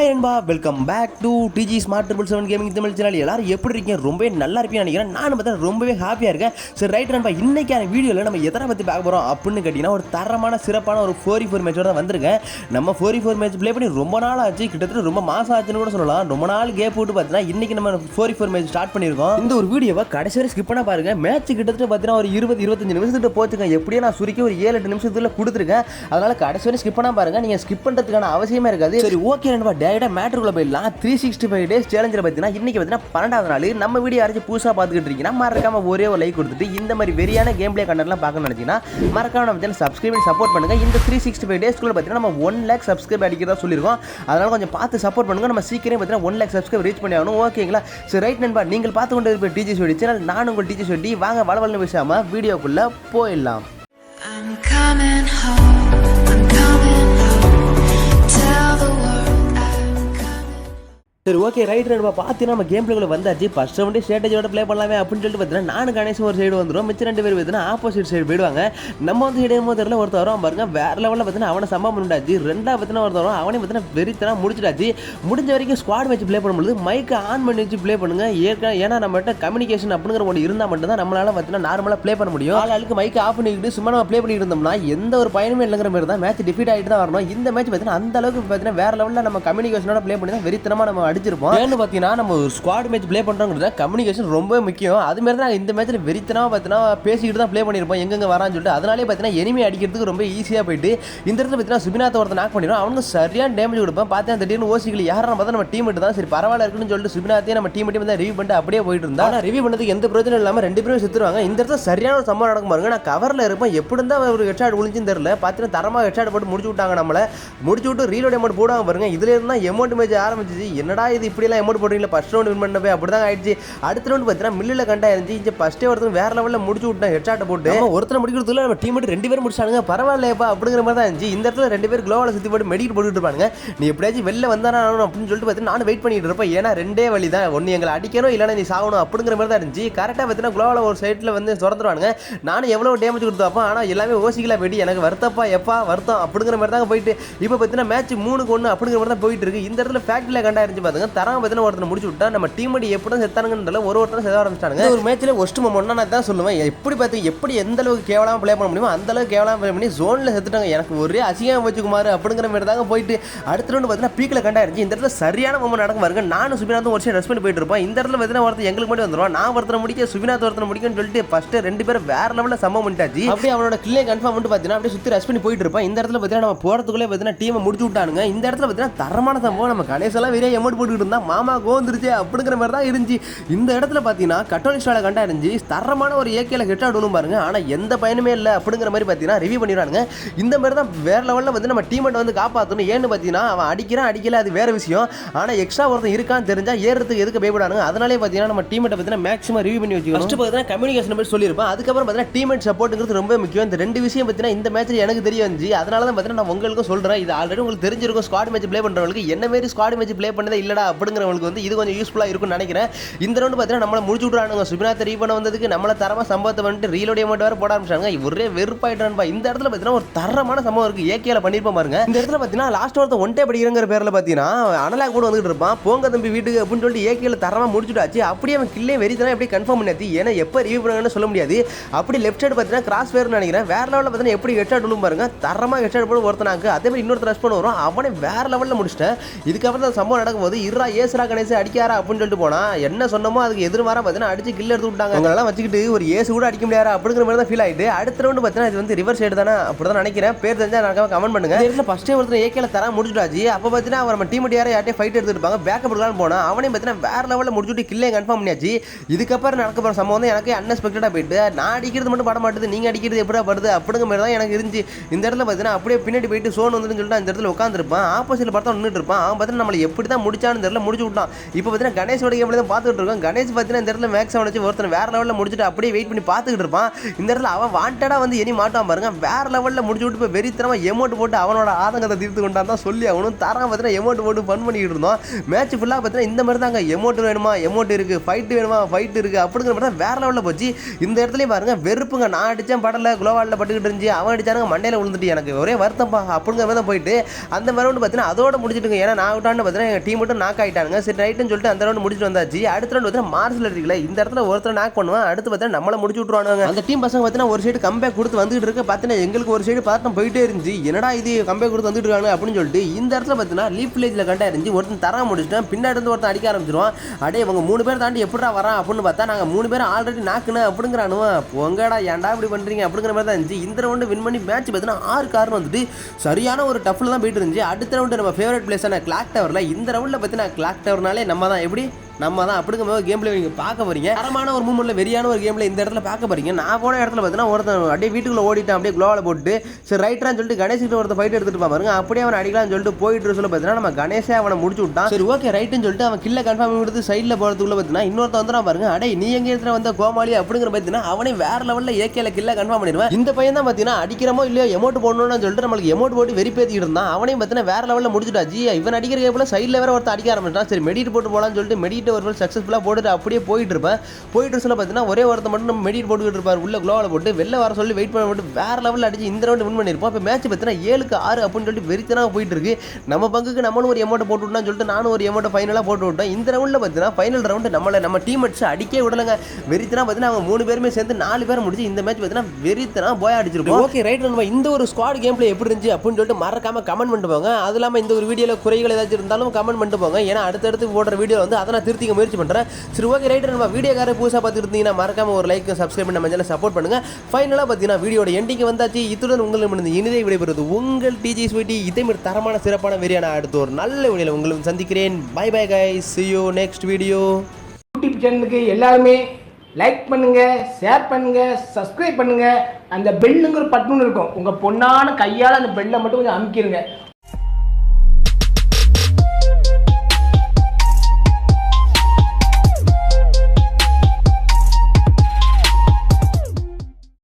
Hi அன்பா welcome back to Digi Smart triple seven gaming Tamil channel எல்லாரும் எப்படி இருக்கீங்க? ரொம்பவே நல்லா இருப்பீங்கன்னு நினைக்கிறேன். நான் பார்த்தா ரொம்பவே ஹாப்பியாக இருக்கேன். சரி ரைட் நண்பா இன்னைக்கான வீடியோவில் நம்ம எதனை பற்றி பார்க்க போகிறோம் அப்படின்னு கேட்டிங்கன்னா ஒரு தரமான சிறப்பான ஒரு ஃபோரி ஃபோர் மேட்சோட தான் வந்திருக்கேன். நம்ம ஃபோரி ஃபோர் மேட்ச் ப்ளே பண்ணி ரொம்ப நாள் ஆச்சு. கிட்டத்தட்ட ரொம்ப மாதம் ஆச்சுன்னு கூட சொல்லலாம். ரொம்ப நாள் கேப் விட்டு பார்த்தீங்கன்னா இன்றைக்கி நம்ம ஃபோரி ஃபோர் மேட்ச் ஸ்டார்ட் பண்ணியிருக்கோம். இந்த ஒரு வீடியோவை கடைசி வரை ஸ்கிப் பண்ண பாருங்க. மேட்ச் கிட்டத்தட்ட பார்த்தீங்கன்னா ஒரு இருபது இருபத்தஞ்சு நிமிஷத்துக்கு போச்சுங்க. எப்படியும் நான் சுருக்கி ஒரு ஏழு எட்டு நிமிஷத்துல கொடுத்துருக்கேன். அதனால் கடைசி வரை ஸ்கிப் பண்ண பாருங்க. நீங்கள் ஸ்கிப் பண்ணுறதுக்கான அவசியமே இருக்காது. சரி ஓகே நண்பா. டேரக்டா மேட்ருக்குள்ள போயிடலாம். த்ரீ சிக்ஸ்டி ஃபைவ் டேஸ் சேலஞ்சில் பார்த்தீங்கன்னா இன்னைக்கு பார்த்தீங்கன்னா பன்னெண்டாவது நாள் நம்ம வீடியோ யாராச்சும் புதுசாக பார்த்துக்கிட்டு இருக்கீங்கன்னா மறக்காம ஒரே ஒரு லைக் கொடுத்துட்டு இந்த மாதிரி வெறியான கேம் பிளே கண்டென்ட்லாம் பார்க்கணும்னு நினச்சிங்கன்னா மறக்காம நம்ம சேனல் சப்ஸ்கிரைப் பண்ணி சப்போர்ட் பண்ணுங்கள் இந்த த்ரீ சிக்ஸ்டி ஃபைவ் டேஸ்க்குள்ள பார்த்தீங்கன்னா நம்ம ஒன் லேக் சப்ஸ்கிரைப் அடிக்கிறதா சொல்லியிருக்கோம். அதனால் கொஞ்சம் பார்த்து சப்போர்ட் பண்ணுங்கள் நம்ம சீக்கிரம் பார்த்தீங்கன்னா ஒன் லேக் சப்ஸ்கிரைப் ரீச் பண்ணி ஆகணும். ஓகேங்களா சரி ரைட் நண்பா நீங்கள் பார்த்து கொண்டு இருப்ப டிஜி சொல்லி சேனல் நான் உங்கள் டிஜி சொல்லி வாங்க வளவல்னு பேசாமல் வீடியோக்குள்ளே போயிடலாம். I'm coming home. சரி ஓகே ரைட் நம்ம பார்த்தீங்கன்னா நம்ம கேம் பிளேக்குள்ள வந்தாச்சு. ஃபர்ஸ்ட் ரவுண்டே ஸ்ட்ராட்டஜியோட ப்ளே பண்ணலாமே அப்படின்னு சொல்லிட்டு பார்த்தீங்கன்னா நானும் கணேசன் ஒரு சைடு வந்துடும் மிச்சம் ரெண்டு பேர் பார்த்தீங்கன்னா ஆப்போசிட் சைடு போயிடுவாங்க. நம்ம வந்து இடையும் தெரியல ஒருத்தர் வரும் பாருங்க. வேற லெவலில் பார்த்தீங்கன்னா அவனை சம்பவம் பண்ணிட்டாச்சு. ரெண்டா பார்த்தீங்கன்னா ஒருத்தர் வரும் அவனே பார்த்தீங்கன்னா வெறித்தனா முடிச்சிட்டாச்சு. முடிஞ்ச வரைக்கும் ஸ்குவாட் வச்சு ப்ளே பண்ணும்போது மைக்கை ஆன் பண்ணி வச்சு ப்ளே பண்ணுங்க. ஏற்கனவே ஏன்னா நம்மகிட்ட கம்யூனிகேஷன் அப்படிங்கிற ஒன்று இருந்தால் மட்டும்தான் நம்மளால பார்த்தீங்கன்னா நார்மலாக ப்ளே பண்ண முடியும். ஆளுக்கு மைக்கை ஆஃப் பண்ணிக்கிட்டு சும்மா நம்ம ப்ளே பண்ணிட்டு இருந்தோம்னா எந்த ஒரு பயனுமே இல்லைங்கிற மாதிரி தான் மேட்ச் டிஃபீட் ஆகிட்டு தான் வரணும். இந்த மேட்ச் பார்த்தீங்கன்னா அந்த அளவுக்கு பார்த்தீங்கன்னா வேற லெவலில் நம்ம கம்யூனிகேஷனோட ப்ளே பண்ணி தான் வெறித்தனமாக நம்ம அடிச்சிருப்போம். ஏன்னு பார்த்தீங்கன்னா நம்ம ஒரு ஸ்குவாட் மேட்ச் ப்ளே பண்ணுறோங்கிறத கம்யூனிகேஷன் ரொம்ப முக்கியம். அது மாதிரி தான் இந்த மேட்ச்சில் வெறித்தனமா பார்த்தீங்கன்னா பேசிக்கிட்டு தான் ப்ளே பண்ணியிருப்போம் எங்கெங்க வரான்னு சொல்லிட்டு. அதனாலே பார்த்தீங்கன்னா எனிமே அடிக்கிறதுக்கு ரொம்ப ஈஸியாக போயிட்டு இந்த இடத்துல பார்த்தீங்கன்னா சுபிநாத் ஒருத்தர் நாக் பண்ணிடும் அவனுக்கு சரியான டேமேஜ் கொடுப்பேன். பார்த்தேன் திடீர்னு ஓசிகள் யாரும் பார்த்தா நம்ம டீம் தான். சரி பரவாயில்ல இருக்குன்னு சொல்லிட்டு சுபிநாத்தையும் நம்ம டீம் டீம் தான் ரிவ்யூ பண்ணிட்டு அப்படியே போயிட்டு இருந்தா ஆனால் ரிவ்யூ பண்ணதுக்கு எந்த பிரச்சனையும் இல்லாமல் ரெண்டு பேரும் செத்துருவாங்க. இந்த இடத்துல சரியான ஒரு சம்பவம் நடக்கும் பாருங்க. நான் கவரில் இருப்பேன். எப்படி இருந்தால் ஒரு ஹெட்ஷாட் ஒளிஞ்சுன்னு தெரியல. பார்த்தீங்கன்னா தரமாக ஹெட்ஷாட் போட்டு முடிச்சு விட்டாங்க நம்மளை. முடிச்சு விட்டு ரீலோட் அமௌண்ட் போடுவாங்க பாருங்க. இதுல இருந்தா எமௌண்ட் மேட்ச் ஆரம்பிச்சிச்சு. என்னடா இது இப்படிலாம் அமௌண்ட் போடுறீங்களா? ஃபஸ்ட் ரவுண்ட் வின் பண்ணவே அப்படி தான் ஆயிடுச்சு. அடுத்த ரவுண்ட் பார்த்தீங்கன்னா மில்லில் கண்டா இருந்துச்சு. இங்கே ஃபஸ்ட்டே ஒருத்தர் வேற லெவலில் முடிச்சு விட்டேன் ஹெட்ஷாட்டை போட்டு. நம்ம ஒருத்தர் முடிக்கிறதுல நம்ம டீம் ரெண்டு பேரும் முடிச்சானுங்க. பரவாயில்லையப்பா அப்படிங்கிற மாதிரி தான் இருந்துச்சு. இந்த இடத்துல ரெண்டு பேர் குளோவில் சுற்றி போட்டு மெடிக்கல் போட்டுட்டு இருப்பாங்க நீ எப்படியாச்சும் வெளில வந்தானா அப்படின்னு சொல்லிட்டு பார்த்தீங்கன்னா நான் வெயிட் பண்ணிட்டு இருப்பேன். ஏன்னா ரெண்டே வழி தான் ஒன்று எங்களை அடிக்கணும் இல்லைனா நீ சாகணும் அப்படிங்கிற மாதிரி தான் இருந்துச்சு கரெக்டாக பார்த்தீங்கன்னா குளோவில் ஒரு சைட்டில் வந்து திறந்துருவானுங்க நானும் எவ்வளோ டேமேஜ் கொடுத்தாப்பா ஆனால் எல்லாமே ஓசிக்கலாம் வெடி. எனக்கு வருத்தப்பா எப்பா வருத்தம் அப்படிங்கிற மாதிரி தான் போயிட்டு. இப்போ பார்த்தீங்கன்னா மேட்ச் மூணுக்கு ஒன்று அப்படிங்கிற மாதிரி தான் போயிட்டு இருக்கு. இந்த இடத்துல ஃபேக்ட்ரியில் கண்டா இருந்துச்சு பாருங்க தரம் பார்த்தீங்கன்னா ஒருத்தர் முடிச்சு விட்டா நம்ம டீம் அடி எப்படி தான் செத்தானுங்கன்றல ஒரு ஒருத்தர் செத ஆரம்பிச்சிட்டாங்க ஒரு மேட்ச்சில் ஒஸ்ட் மொமெண்ட்னா நான் தான் சொல்லுவேன். எப்படி பார்த்து எப்படி எந்த அளவுக்கு கேவலமாக ப்ளே பண்ண முடியுமோ அந்த அளவுக்கு கேவலாம ப்ளே பண்ணி ஜோனில் செத்துட்டாங்க. எனக்கு ஒரே அசிங்கம் வச்சுக்குமாறு அப்படிங்கிற மாதிரி தாங்க போயிட்டு அடுத்த ரவுண்டு பார்த்தீங்கன்னா பீக்கில் கண்டாயிருச்சு. இந்த இடத்துல சரியான மொமெண்ட் நடக்கும் பாருங்க. நானும் சுபிநாத்தும் ஒரு சைடு ரெஸ்ட் பண்ணி போயிட்டு இருப்போம் இந்த இடத்துல பார்த்தீங்கன்னா ஒருத்தர் எங்களுக்கு மட்டும் வந்துடும் நான் ஒருத்தர் முடிக்க சுபிநாத் ஒருத்தர் முடிக்கும்னு சொல்லிட்டு ஃபர்ஸ்ட் ரெண்டு பேரும் வேற லெவலில் சம்பவம் பண்ணிட்டாச்சு. அப்படியே அவனோட கிளியை கன்ஃபார்ம் பண்ணிட்டு பார்த்தீங்கன்னா அப்படியே சுற்றி ரெஸ்ட் பண்ணி போயிட்டு இருப்பான். இந்த இடத்துல பார்த்தீங்கன்னா நம்ம போகிறதுக்குள்ளே பார்த்தீங்கன்னா டீமை முடிச்சு விட்டானுங்க. இந்த இடத்துல பார்த்தீங்கன்னா தரமான சம்பவம். நம்ம கணேசெல்லாம் வெறிய எமௌண்ட் போட்டுக்கிட்டு இருந்தால் மாமா கோந்துருச்சு அப்படிங்கிற மாதிரி தான் இருந்துச்சு. இந்த இடத்துல பார்த்தீங்கன்னா கட்டோலிக் ஸ்டாலை கண்டா இருந்துச்சு. தரமான ஒரு ஏகேல ஹெட் ஆடணும் பாருங்க. ஆனால் எந்த பயனுமே இல்லை அப்படிங்கிற மாதிரி பார்த்தீங்கன்னா ரிவ்யூ பண்ணிடுறாங்க இந்த மாதிரி தான் வேற லெவலில் வந்து நம்ம டீமெண்ட் வந்து காப்பாற்றணும் ஏன்னு பார்த்தீங்கன்னா அவன் அடிக்கிறான் அடிக்கல அது வேற விஷயம். ஆனால் எக்ஸ்ட்ரா ஒருத்தன் இருக்கான்னு தெரிஞ்சால் ஏறதுக்கு எதுக்கு பயப்படானுங்க? அதனாலே பார்த்தீங்கன்னா நம்ம டீமெட்டை பார்த்தீங்கன்னா மேக்ஸிமம் ரிவ்யூ பண்ணி வச்சுக்கணும். ஃபஸ்ட்டு பார்த்தீங்கன்னா கம்யூனிகேஷன் பற்றி சொல்லியிருப்பேன். அதுக்கப்புறம் பார்த்தீங்கன்னா டீமெட் சப்போர்ட்டுங்கிறது ரொம்ப முக்கியம். இந்த ரெண்டு விஷயம் பார்த்தீங்கன்னா இந்த மேட்ச்சில் எனக்கு தெரிய வந்துச்சு. அதனால தான் பார்த்தீங்கன்னா நான் உங்களுக்கும் சொல்கிறேன் இது ஆல்ரெடி உங்களுக்கு தெரிஞ்சிருக்கும். ஸ்குவாட் மேட்ச் ப்ளே பண்ணுறவங்களுக்கு என்ன மாரி ஸ்குவாட் மேட்ச் ப்ளே பண்ணதே இல்லடா அப்படிங்கிறவங்களுக்கு வந்து இது கொஞ்சம் யூஸ்ஃபுல்லாக இருக்கும்னு நினைக்கிறேன். இந்த ரவுண்டு பார்த்தீங்கன்னா நம்மளை முடிச்சு விட்றானுங்க சுபிநாத் ரீ பண்ண வந்ததுக்கு நம்மள தரமாக சம்பவத்தை வந்துட்டு ரீலோடைய மட்டும் வேறு போட ஆரம்பிச்சாங்க ஒரே வெறுப்பாயிட்டான்பா இந்த இடத்துல பார்த்தீங்கன்னா ஒரு தரமான சம்பவம் இருக்குது ஏகேல பண்ணியிருப்போம் பாருங்க. இந்த இடத்துல பார்த்தீங்கன்னா லாஸ்ட் ஒருத்தர் ஒன்டே படிக்கிறங்கிற பேரில் பார்த்தீங்கன்னா அனலாக் கூட வந்துட்டு இருப்பான். போங்க தம்பி வீட்டுக்கு அப்படின்னு சொல்லிட்டு ஏகேல தரமாக முடிச்சுட்டாச்சு. அப்படியே அவன் கில்லே வெறித்தனா எப்படி கன்ஃபார்ம் பண்ணியாச்சு. ஏன்னா எப்போ ரிவ்யூ பண்ணுங்கன்னு சொல்ல முடியாது. அப்படி லெஃப்ட் சைடு பார்த்தீங்கன்னா கிராஸ் வேர்னு நினைக்கிறேன். வேற லெவலில் பார்த்தீங்கன்னா எப்படி ஹெட் ஷாட் பாருங்க. தரமாக ஹெட் ஷாட் போட ஒருத்தனாக்கு. அதே மாதிரி இன்னொருத்தர் ரஷ் பண்ண வரும் அவனை வேற லெவலில் முடிச்சிட்டேன். இதுக்கப்புறம் தான் சம்பவம் நடக்கும்போது இருறா ஏசுரா கணேச அடிக்காரா அப்படின்னு சொல்லிட்டு போனா என்ன சொன்னமோ அதுக்கு எதிர்மாறா பார்த்தீங்கன்னா அடிச்சு கில் எடுத்து விட்டாங்க. அவங்களெல்லாம் வச்சுக்கிட்டு ஒரு ஏசு கூட அடிக்க முடியாதா? அப்படிங்கிற மாதிரி தான் ஃபீல் ஆயிட்டு அடுத்த ரவுண்டு பார்த்தீங்கன்னா இது வந்து ரிவர்ஸ் சைடு தானே? அப்படி தான் நினைக்கிறேன். பேர் தெரிஞ்சா நான் கமெண்ட் பண்ணுங்க. இடத்துல ஃபர்ஸ்டே ஒருத்தர் ஏகேல தர முடிச்சுட்டாச்சு. அப்போ பார்த்தீங்கன்னா அவர் நம்ம டீம் யாரை யார்ட்டே ஃபைட் எடுத்துருப்பாங்க பேக்கப் எடுக்கலாம்னு போனா அவனையும் பார்த்தீங்கன்னா வேற லெவலில் முடிச்சுட்டு கில்லே கன்ஃபார்ம் பண்ணியாச்சு. இதுக்கப்புறம் நடக்க போகிற சம்பவம் வந்து எனக்கு அன்எக்ஸ்பெக்டடாக போயிட்டு நான் அடிக்கிறது மட்டும் பட மாட்டுது நீங்கள் அடிக்கிறது எப்படியா வருது அப்படிங்கிற மாதிரி தான் எனக்கு இருந்துச்சு. இந்த இடத்துல பார்த்தீங்கன்னா அப்படியே பின்னாடி போயிட்டு சோன் வந்துன்னு சொல்லிட்டு அந்த இடத்துல உட்காந்துருப்பான் ஆப்போசிட்டில் பார்த்தா நின்றுட்டு இருப்பான். அவன் பார்த்தீங்கன்னா நம்மளை எப்படி தான் முடிச்சான்னு முடிச்சான்னு தெரியல முடிச்சு விட்டான். இப்போ பார்த்தீங்கன்னா கணேஷோட கேம்ல தான் பார்த்துட்டு இருக்கோம். கணேஷ் பார்த்தீங்கன்னா இந்த இடத்துல மேக்ஸ் வச்சு ஒருத்தன் வேற லெவலில் முடிச்சுட்டு அப்படியே வெயிட் பண்ணி பார்த்துக்கிட்டு இருப்பான். இந்த இடத்துல அவன் வாண்டடா வந்து இனி மாட்டான் பாருங்க. வேற லெவலில் முடிச்சு விட்டு இப்போ வெறித்தனமாக எமௌண்ட் போட்டு அவனோட ஆதங்கத்தை தீர்த்து கொண்டான் தான் சொல்லி அவனும் தரம் பார்த்தீங்கன்னா எமௌண்ட் போட்டு ஃபன் பண்ணிக்கிட்டு இருந்தோம். மேட்ச் ஃபுல்லாக பார்த்தீங்கன்னா இந்த மாதிரி தாங்க. எமௌண்ட் வேணுமா? எமௌண்ட் இருக்கு. ஃபைட்டு வேணுமா? ஃபைட் இருக்கு. அப்படிங்கிற மாதிரி தான் வேற லெவலில் போச்சு. இந்த இடத்துலையும் பாருங்க வெறுப்புங்க. நான் அடித்தேன் படல குளோவாலில் பட்டுக்கிட்டு இருந்துச்சு. அவன் அடிச்சாருங்க மண்டையில் விழுந்துட்டு. எனக்கு ஒரே வருத்தம்ப்பா. அப்படிங்கிற மாதிரி தான் போயிட்டு அந்த மாதிரி வந்து பார்த்தீங்கன்னா அதோட முடிச்சிட்டுங்க. ஏன்னா நான் விட்டான்னு பார்த்தீங்கன்னா எங்கள் டீம் மட்டும் நாக் ஆகிட்டானுங்க சரி ரைட்டுன்னு சொல்லிட்டு அந்த ரவுண்ட் முடிச்சுட்டு வந்தாச்சு. அடுத்த ரவுண்ட் பார்த்தீங்கன்னா மார்சல் இருக்குல்ல இந்த இடத்துல ஒருத்தர் நாக் பண்ணுவான். அடுத்து பார்த்தீங்கன்னா நம்மளை முடிச்சு விட்ருவானுங்க அந்த டீம் பசங்க பார்த்தீங்கன்னா ஒரு சைடு கம்பேக் கொடுத்து வந்துட்டு இருக்கு பார்த்தீங்கன்னா எங்களுக்கு ஒரு சைடு பார்த்தோம் போயிட்டே இருந்துச்சு. என்னடா இது கம்பேக் கொடுத்து வந்துட்டு இருக்காங்க அப்படின்னு சொல்லிட்டு இந்த இடத்துல பார்த்தீங்கன்னா லீஃப் வில்லேஜில் கண்டா இருந்துச்சு. ஒருத்தன் தர முடிச்சுட்டேன். பின்னாடி இருந்து ஒருத்தன் அடிக்க ஆரம்பிச்சிருவான். அடே இவங்க மூணு பேர் தாண்டி எப்படிடா வரான் அப்படின்னு பார்த்தா நாங்கள் மூணு பேரும் ஆல்ரெடி நாக்குன்னு அப்படிங்கிறானுவன் போங்கடா ஏன்டா இப்படி பண்ணுறீங்க அப்படிங்கிற மாதிரி தான் இருந்துச்சு. இந்த ரவுண்டு வின் பண்ணி மேட்ச் பார்த்தீங்கன்னா ஆறு காரணம் வந்துட்டு சரியான ஒரு டஃப்பில் தான் போயிட்டு இருந்துச்சு. அடுத்த ரவுண்டு நம்ம ஃபேவரட் பிளேஸான கிளாக் டவரில் இந்த ரவுண்டில் பற்றின கிளாக் டவர்னாலே நம்ம தான் எப்படி? நம்ம தான் அப்படிங்கும்போது கேம் பிளே நீங்கள் பார்க்க போறீங்க. தரமான ஒரு மூமெண்ட்ல வெறியான ஒரு கேம்ல இந்த இடத்துல பார்க்க போறீங்க. நான் போன இடத்துல பார்த்தீங்கன்னா ஒருத்தன் அப்படியே வீட்டுக்குள்ள ஓடிட்டான் அப்படியே குளோவில் போட்டு சரி ரைட்டரான்னு சொல்லிட்டு கணேஷ் கிட்ட ஒருத்தன் ஃபைட் எடுத்துட்டு பாருங்க. அப்படியே அவன் அடிக்கலாம்னு சொல்லிட்டு போயிட்டு சொல்ல பார்த்தீங்கன்னா நம்ம கணேஷே அவனை முடிச்சு விட்டான். சரி ஓகே ரைட்டுன்னு சொல்லிட்டு அவன் கில்ல கன்ஃபார்ம் கொடுத்து சைடில் போகிறதுக்குள்ள பார்த்தீங்கன்னா இன்னொருத்தன் வந்துடும் பாருங்க. அடே நீ எங்க இடத்துல வந்த கோமாளி அப்படிங்கிற பார்த்தீங்கன்னா அவனே வேற லெவலில் ஏகேல கில்ல கன்ஃபார்ம் பண்ணிடுவான். இந்த பையன் தான் பார்த்தீங்கன்னா அடிக்கிறமோ இல்லையோ எமௌண்ட் போடணும்னு சொல்லிட்டு நம்மளுக்கு எமௌண்ட் போட்டு வெறி பேத்திட்டு இருந்தான். அவனையும் பார்த்தீங்கன்னா வேற லெவலில் முடிச்சுட்டாச்சு இவன் அடிக்கிற கேப்பில் சைடில் வேற ஒருத்தன் அடிக்க ஆரம்பிச்சான் சரி மெடிட் போட்டு போகலான்னு சொல்லிட்டு மெடிட் ஒரு சக்ஸஸ்ஃபுல்லாக போட்டுட்டு அப்படியே போயிட்டு இருப்பேன். போயிட்டு சொல்ல பார்த்தீங்கன்னா ஒரே ஒருத்த மட்டும் நம்ம மெடிட் போட்டுக்கிட்டு இருப்பார். உள்ள குளோவில் போட்டு வெளில வர சொல்லி வெயிட் பண்ண போட்டு வேற லெவலில் அடிச்சு இந்த ரவுண்ட் வின் பண்ணியிருப்போம் இப்போ மேட்ச் பார்த்தீங்கன்னா ஏழுக்கு ஆறு அப்படின்னு சொல்லிட்டு வெறித்தனாக போயிட்டு இருக்கு. நம்ம பங்குக்கு நம்மளும் ஒரு அமௌண்ட் போட்டு விட்டோம்னு சொல்லிட்டு நானும் ஒரு அமௌண்ட் ஃபைனலாக போட்டு விட்டோம் இந்த ரவுண்டில் பார்த்தீங்கன்னா ஃபைனல் ரவுண்டு நம்மளை நம்ம டீம் அடிச்சு அடிக்கே விடலைங்க. வெறித்தனா பார்த்தீங்கன்னா அவங்க மூணு பேருமே சேர்ந்து நாலு பேர் முடிச்சு இந்த மேட்ச் பார்த்தீங்கன்னா வெறித்தனா போய் அடிச்சிருப்போம். ஓகே ரைட் நம்ம இந்த ஒரு ஸ்குவாட் கேம் பிளே எப்படி இருந்துச்சு அப்படின்னு சொல்லிட்டு மறக்காம கமெண்ட் பண்ணிட்டு போங்க. அது இல்லாமல் இந்த ஒரு வீடியோவில் குறைகள் ஏதாச்சும் இருந்தாலும் கமெண்ட் பண்ணிட்டு போங்க. ஏன்னா அடுத்தடுத்து போடுற வீடியோ வந்து அதை நான் திருத்திக்க முயற்சி பண்ணுறேன் சரி ஓகே ரைட் நம்ம வீடியோக்காரர் புதுசாக பார்த்துட்டு இருந்தீங்கன்னா மறக்காம ஒரு லைக் சப்ஸ்கிரைப் பண்ணி நம்ம சப்போர்ட் பண்ணுங்க. ஃபைனலாக பார்த்தீங்கன்னா வீடியோட எண்டிங் வந்தாச்சு. இத்துடன் உங்களிடம் இருந்து இனிதே விடைபெறுவது உங்கள் டிஜி ஸ்வீட்டி இதே மாதிரி தரமான சிறப்பான வெறியான அடுத்த ஒரு நல்ல வீடியோவில் உங்களுக்கு சந்திக்கிறேன். பை பை கை see நெக்ஸ்ட் வீடியோ யூடியூப் சேனலுக்கு எல்லாருமே லைக் பண்ணுங்க ஷேர் பண்ணுங்க சப்ஸ்கிரைப் பண்ணுங்க. அந்த பெல்லுங்கிற பட்டுன்னு இருக்கும். உங்க பொண்ணான கையால் அந்த பெல்லை மட்டும் கொஞ்சம் அமுக்கிடுங்க